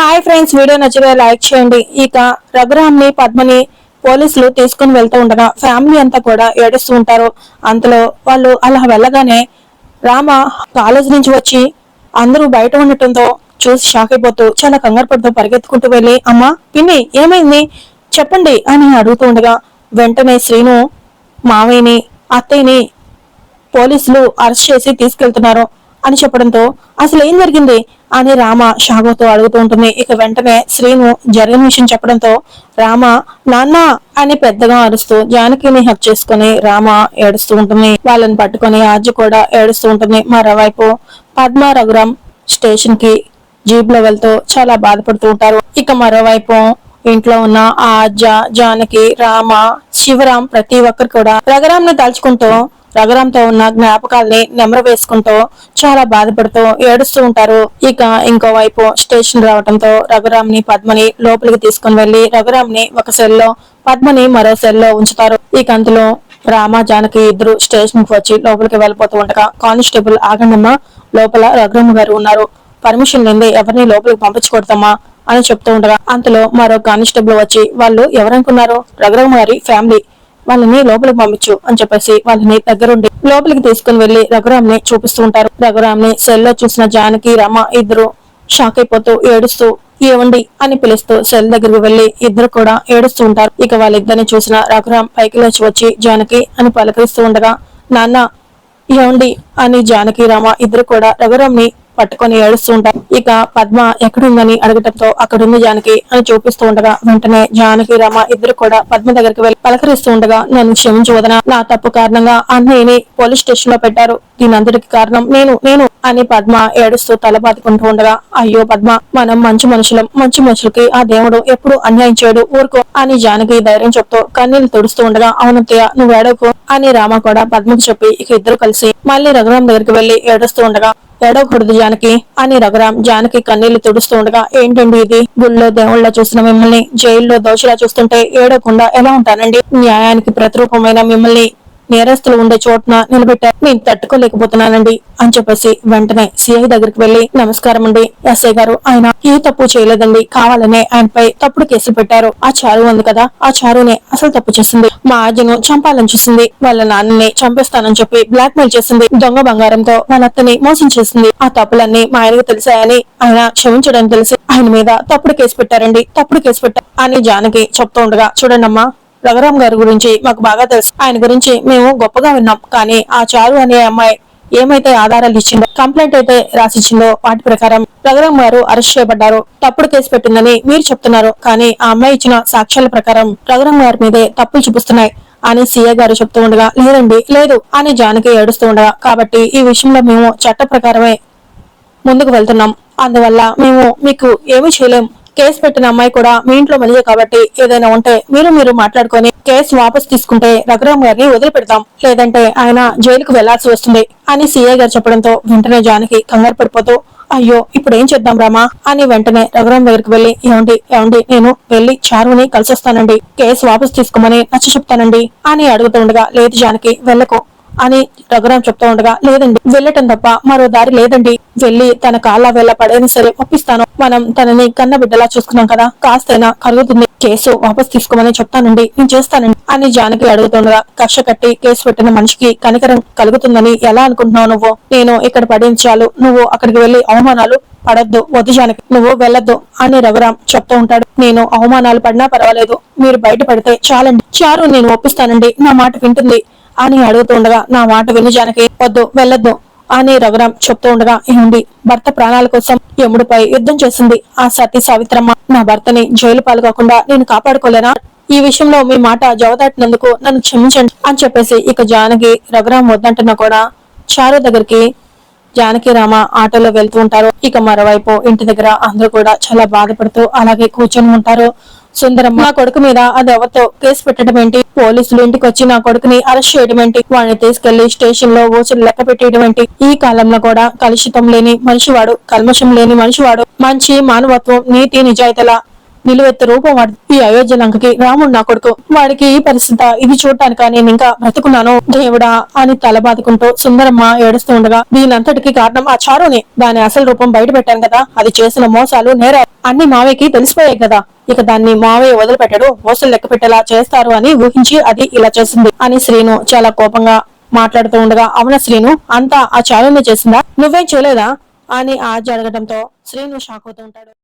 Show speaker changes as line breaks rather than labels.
Hi friends video నచ్చితే like చేయండి. ఇక రఘురామ్ని పద్మని పోలీసులు తీసుకుని వెళ్తూ ఉండగా ఫ్యామిలీ అంతా కూడా ఏడుస్తూ ఉంటారు. అంతలో వాళ్ళు అలా వెళ్ళగానే రామ కాలేజ్ నుంచి వచ్చి అందరూ బయట ఉండటంతో చూసి షాక్ అయిపోతూ చాలా కంగారు పడుతూ పరిగెత్తుకుంటూ వెళ్ళి అమ్మా పిన్ని ఏమైంది? చెప్పండి అని అడుగుతూ ఉండగా వెంటనే శ్రీను మావయ్యని అత్తయ్యని పోలీసులు అరెస్ట్ చేసి తీసుకెళ్తున్నారు. అని చెప్పడంతో అసలు ఏం జరిగింది అని రామ షాగోతో అడుగుతూ ఉంటుంది. ఇక వెంటనే శ్రీను జరిగిన విషయం చెప్పడంతో రామ నాన్న అని పెద్దగా అరుస్తూ జానకిని హత్య చేసుకుని రామ ఏడుస్తూ ఉంటుంది. వాళ్ళని పట్టుకొని ఆర్జు కూడా ఏడుస్తూ ఉంటుంది. మరోవైపు పద్మ రఘురాం స్టేషన్కి జీప్లో వెళ్తూ చాలా బాధపడుతూ ఉంటారు. ఇక మరోవైపు ఇంట్లో ఉన్న ఆ జానకి రామ శివరాం ప్రతి ఒక్కరు కూడా రఘురాం ని తలుచుకుంటూ రఘురాంతో ఉన్న జ్ఞాపకాల్ని నెమర వేసుకుంటూ చాలా బాధపడుతూ ఏడుస్తూ ఉంటారు. ఇక ఇంకోవైపు స్టేషన్ రావడంతో రఘురామ్ని ని పద్మని లోపలికి తీసుకుని వెళ్ళి రఘురామ్ని ఒక సెల్లో పద్మని మరో సెల్లో ఉంచుతారు. ఇక అందులో రామ జానకి ఇద్దరు స్టేషన్కి వచ్చి లోపలికి వెళ్ళిపోతూ ఉండగా కానిస్టేబుల్ ఆగండమ్మ లోపల రఘురామ్ గారు ఉన్నారు. పర్మిషన్ లేని ఎవరిని లోపలికి పంపించకూడదమ్మా అని చెప్తూ ఉండగా అంతలో మరో కానిస్టేబుల్ వచ్చి వాళ్ళు ఎవరనుకున్నారు? రఘురామ్ గారి ఫ్యామిలీ వాళ్ళని లోపలికి పంపించు అని చెప్పేసి వాళ్ళని దగ్గరుండి లోపలికి తీసుకుని వెళ్ళి రఘురామ్ని చూపిస్తూ ఉంటారు. రఘురామ్ని సెల్లో చూసిన జానకి రమ ఇద్దరు షాక్ అయిపోతూ ఏడుస్తూ ఏవండి? అని పిలుస్తూ సెల్ దగ్గరికి వెళ్ళి ఇద్దరు కూడా ఏడుస్తూ ఉంటారు. ఇక వాళ్ళిద్దరిని చూసిన రఘురామ్ పైకి లేచి వచ్చి జానకి అని పలకరిస్తూ ఉండగా నాన్న ఏవండి? అని జానకి రామ ఇద్దరు కూడా రఘురామ్ని పట్టుకొని ఏడుస్తూ ఉంటారు ఇక పద్మ ఎక్కడుందని అడగటంతో అక్కడుంది జానకి అని చూపిస్తూ ఉండగా వెంటనే జానకి రామ ఇద్దరు కూడా పద్మ దగ్గరికి వెళ్ళి పలకరిస్తూ ఉండగా నన్ను క్షమించవదన నా తప్పు కారణంగా అన్నయ్యని పోలీస్ స్టేషన్లో పెట్టారు. దీనందరికి కారణం నేను నేను అని పద్మ ఏడుస్తూ తల బాదుకుంటూ ఉండగా అయ్యో పద్మ మనం మంచి మనుషులం మంచి మనుషులకి ఆ దేవుడు ఎప్పుడు అన్యాయం చేయడు ఊరుకో అని జానకి ధైర్యం చెప్తూ కన్నీళ్ళు తుడుస్తూ ఉండగా అవునత్తయ్య నువ్వు ఏడవకు అని రామ కూడా పద్మకి చెప్పి ఇక ఇద్దరు కలిసి మళ్ళీ రఘురాం దగ్గరికి వెళ్ళి ఏడుస్తూ ఉండగా ఏడవకూడదు జానకి అని రఘురాం జానకి కన్నీళ్ళు తుడుస్తూ ఉండగా ఏంటండి ఇది? గుళ్ళో దేవుళ్ళ చూసిన మిమ్మల్ని జైల్లో దోషిలా చూస్తుంటే ఏడవకుండా ఎలా ఉంటానండి? న్యాయానికి ప్రతిరూపమైన మిమ్మల్ని నేరస్తులు ఉండే చోటున నిలబెట్టారు నేను తట్టుకోలేకపోతున్నానండి అని చెప్పేసి వెంటనే సిఐ దగ్గరికి వెళ్ళి నమస్కారం అండి. ఎస్ఐ గారు ఆయన ఏ తప్పు చేయలేదండి. కావాలనే ఆయనపై తప్పుడు కేసులు పెట్టారు. ఆ చారు ఉంది కదా ఆ చారునే అసలు తప్పు చేసింది. మా ఆజను చంపాలని చూసింది. వాళ్ళ నాన్నని చంపేస్తానని చెప్పి బ్లాక్ మెయిల్ చేసింది. దొంగ బంగారంతో వాళ్ళ అత్తని మోసం చేసింది. ఆ తప్పులన్నీ మా ఆయనకు తెలిసాయని ఆయన క్షమించడం తెలిసి ఆయన మీద తప్పుడు కేసు పెట్టారండి. తప్పుడు కేసు పెట్టారు అని జానకి చెప్తూ ఉండగా చూడండమ్మా రఘురామ్ గారి గురించి మాకు బాగా తెలుసు. ఆయన గురించి మేము గొప్పగా విన్నాం. కానీ ఆ చారు అనే అమ్మాయి ఏమైతే ఆధారాలు ఇచ్చిందో కంప్లైంట్ అయితే రాసిచ్చిందో వాటి ప్రకారం రఘురామ్ గారు అరెస్ట్ చేయబడ్డారు. తప్పుడు కేసు పెట్టిందని మీరు చెప్తున్నారు. కానీ ఆ అమ్మాయి ఇచ్చిన సాక్ష్యాల ప్రకారం రఘురామ్ గారి మీదే తప్పులు చూపిస్తున్నాయి అని సీఏ గారు చెప్తూ ఉండగా లేదండి లేదు అని జానకి ఏడుస్తూ ఉండగా కాబట్టి ఈ విషయంలో మేము చట్ట ప్రకారమే ముందుకు వెళ్తున్నాం. అందువల్ల మేము మీకు ఏమీ చేయలేం. కేసు పెట్టిన అమ్మాయి కూడా మీ ఇంట్లో మళ్ళీ కాబట్టి ఏదైనా ఉంటే మీరు మీరు మాట్లాడుకొని కేసు వాపస్ తీసుకుంటే రఘురామ్ గారిని వదిలిపెడతాం. లేదంటే ఆయన జైలుకు వెళ్ళాల్సి వస్తుంది అని సీఏ గారు చెప్పడంతో వెంటనే జానకి కంగారు పడిపోతూ అయ్యో ఇప్పుడు ఏం చేద్దాం రామా? అని వెంటనే రఘురామ్ దగ్గరికి వెళ్ళి ఏమండి ఏమండి నేను వెళ్ళి చారుని కలిసొస్తానండి. కేసు వాపస్ తీసుకోమని నచ్చ చెప్తానండి అని అడుగుతుండగా లేదు జానకి వెళ్ళకు. అని రఘురాం చెప్తూ ఉండగా లేదండి వెళ్ళటం తప్ప మరో దారి లేదండి. వెళ్ళి తన కాళ్ళ వెళ్ళ పడేది సరే ఒప్పిస్తాను. మనం తనని కన్న బిడ్డలా చూసుకున్నాం కదా కాస్తైనా కలుగుతుంది కేసు వాపస్ తీసుకోమని చెప్తానండి. నేను చేస్తానండి అని జానకి అడుగుతుండగా కక్ష కట్టి కేసు పెట్టిన మనిషికి కనికరం కలుగుతుందని ఎలా అనుకుంటున్నావు నువ్వు? నేను ఇక్కడ పడించాలు. నువ్వు అక్కడికి వెళ్ళి అవమానాలు పడద్దు. వద్దు జానకి నువ్వు వెళ్ళొద్దు అని రఘురాం చెప్తూ ఉంటాడు. నేను అవమానాలు పడినా పర్వాలేదు. మీరు బయట పడితే చాలండి. చారు నేను ఒప్పిస్తానండి. నా మాట వింటుంది. అని అడుగుతుండగా నా మాట విని జానకి వద్దు వెళ్ళొద్దు అని రఘురాం చెప్తూ ఉండగా ఏముంది భర్త ప్రాణాల కోసం యముడిపై యుద్ధం చేసింది ఆ సతీ సావిత్రమ్మ నా భర్తని జైలు పాలు కాకుండా నేను కాపాడుకోలేనా? ఈ విషయంలో మీ మాట జవదాటినందుకు నన్ను క్షమించండి అని చెప్పేసి ఇక జానకి రఘురాం వద్దంటున్నా కూడా చారు దగ్గరికి జానకి రామ ఆటోలో వెళ్తూ ఉంటారు. ఇక మరోవైపు ఇంటి దగ్గర అందరూ కూడా చాలా బాధపడుతూ అలాగే కూర్చొని ఉంటారు. సుందరం నా కొడుకు మీద అది ఎవరితో కేసు పెట్టడం ఏంటి? పోలీసులు ఇంటికి వచ్చి నా కొడుకుని అరెస్ట్ చేయడం ఏంటి? వాడిని తీసుకెళ్ళి స్టేషన్లో ఊసులు లెక్క పెట్టేయడం ఏంటి? ఈ కాలంలో కూడా కలుషితం లేని మనిషివాడు కల్మషం లేని మనిషివాడు మంచి మానవత్వం నీతి నిజాయితీల నిలువెత్త రూపం వాడి ఈ అయోధ్య లంకకి రాముడు నా కొడుకు. వాడికి ఈ పరిస్థితి ఇది చూడటానిక నేను ఇంకా బ్రతుకున్నాను? దేవుడా అని తల బాదుకుంటూ సుందరమ్మ ఏడుస్తూ ఉండగా దీనంతటికి కారణం ఆ చారుని. దాని అసలు రూపం బయట పెట్టాను కదా అది చేసిన మోసాలు నేరాలు అన్ని మావయ్యకి తెలిసిపోయాయి కదా. ఇక దాన్ని మావయ్య వదిలిపెట్టడు మోసలు లెక్క పెట్టేలా చేస్తారు అని ఊహించి అది ఇలా చేసింది అని శ్రీను చాలా కోపంగా మాట్లాడుతూ ఉండగా అవున శ్రీను అంతా ఆ చారుని చేసిందా? నువ్వేం చేయలేదా? అని ఆ జరగడంతో శ్రీను షాక్ అవుతూ ఉంటాడు.